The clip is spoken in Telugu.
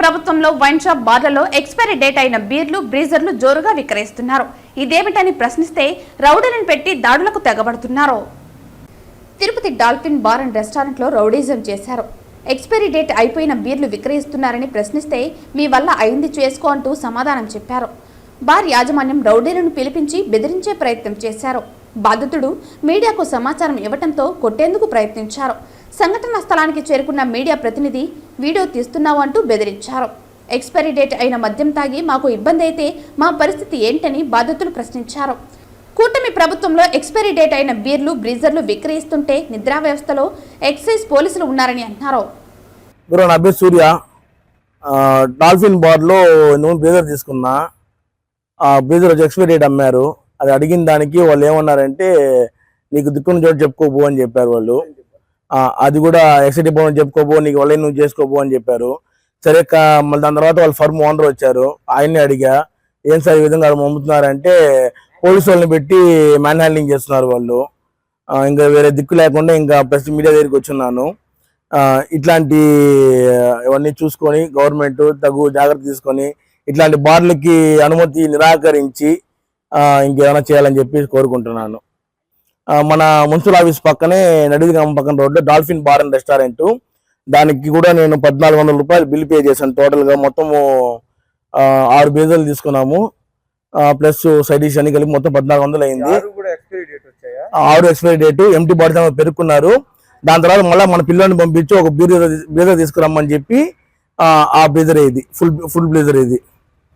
ప్రభుత్వంలో వైన్ షాప్ బార్లలో ఎక్స్పైరీ డేట్ అయిన బీర్లు బ్రీజర్లు జోరుగా విక్రయిస్తున్నారు. ఇదేమిటని ప్రశ్నిస్తే రౌడీలను పెట్టి దాడులకు తెగబడుతున్నారు. తిరుపతి డాల్ఫిన్ బార్ అండ్ రెస్టారెంట్లో రౌడీజం చేశారు. ఎక్స్పైరీ డేట్ అయిపోయిన బీర్లు విక్రయిస్తున్నారని ప్రశ్నిస్తే మీ వల్ల అయింది చేసుకో అంటూ సమాధానం చెప్పారు. బార్ యాజమాన్యం రౌడీలను పిలిపించి బెదిరించే ప్రయత్నం చేశారు. బాధితుడు మీడియాకు సమాచారం ఇవ్వటంతో కొట్టేందుకు ప్రయత్నించారు. సంఘటన స్థలానికి చేరుకున్న మీడియా ప్రతినిధి వీడియో తీస్తున్నావు అంటూ బెదిరించారు. ఎక్స్పైరీ డేట్ అయిన మద్యం తాగి మాకు ఇబ్బంది అయితే మా పరిస్థితి ఏంటని బాధితులు ప్రశ్నించారు. కూటమి ప్రభుత్వంలో ఎక్స్పైరీ డేట్ అయిన బీర్లు బ్రీజర్లు విక్రయిస్తుంటే నిద్రా వ్యవస్థలో ఎక్సైజ్ పోలీసులు ఉన్నారని అన్నారు నా పేరు సూర్య. డాల్ఫిన్ బార్లో నువ్వు బ్రీజర్ తీసుకున్నా. ఆ బ్రీజర్ వచ్చి ఎక్స్పైరీ డేట్ అమ్మారు. అది అడిగిన దానికి వాళ్ళు ఏమన్నారంటే నీకు దిక్కున చోటు చెప్పుకోబో అని చెప్పారు వాళ్ళు. అది కూడా ఎక్సైటీ పోవని చెప్పుకోబో నీకు వాళ్ళే నువ్వు చేసుకోబో అని చెప్పారు. సరే కా- మళ్ళీ దాని తర్వాత వాళ్ళు ఫర్మ్ ఓనర్ వచ్చారు. ఆయన్ని అడిగా ఏం సార్ ఈ విధంగా మమ్ముతున్నారంటే పోలీసు వాళ్ళని పెట్టి మ్యాన్ హ్యాండ్లింగ్ చేస్తున్నారు వాళ్ళు. ఇంకా వేరే దిక్కు లేకుండా ఇంకా ప్రెస్ మీడియా దగ్గరికి వచ్చున్నాను. ఇట్లాంటి ఇవన్నీ చూసుకొని గవర్నమెంట్ తగు జాగ్రత్త తీసుకొని ఇట్లాంటి బార్లకి అనుమతి నిరాకరించి ఇంకేమైనా చేయాలని చెప్పి కోరుకుంటున్నాను. మన మున్సిపల్ ఆఫీస్ పక్కనే నడిదిగామ పక్కన రోడ్లో డాల్ఫిన్ బార్ అండ్ రెస్టారెంట్. దానికి కూడా నేను పద్నాలుగు వందల రూపాయలు బిల్ పే చేశాను. టోటల్గా మొత్తము ఆరు బీజలు తీసుకున్నాము. ప్లస్ సైడ్ డిష్ అన్ని కలిపి మొత్తం పద్నాలుగు వందలు అయింది. ఆరు ఎక్స్పైరీ డేట్ ఎంటీ బాడీ పెరుక్కున్నారు. దాని తర్వాత మళ్ళీ మన పిల్లని పంపించి ఒక బ్రీజర్ బ్రీజర్ తీసుకురమ్మని చెప్పి ఆ, ఆ బ్రీజర్ ఇది. ఫుల్ ఫుల్ బ్రీజర్ ఇది.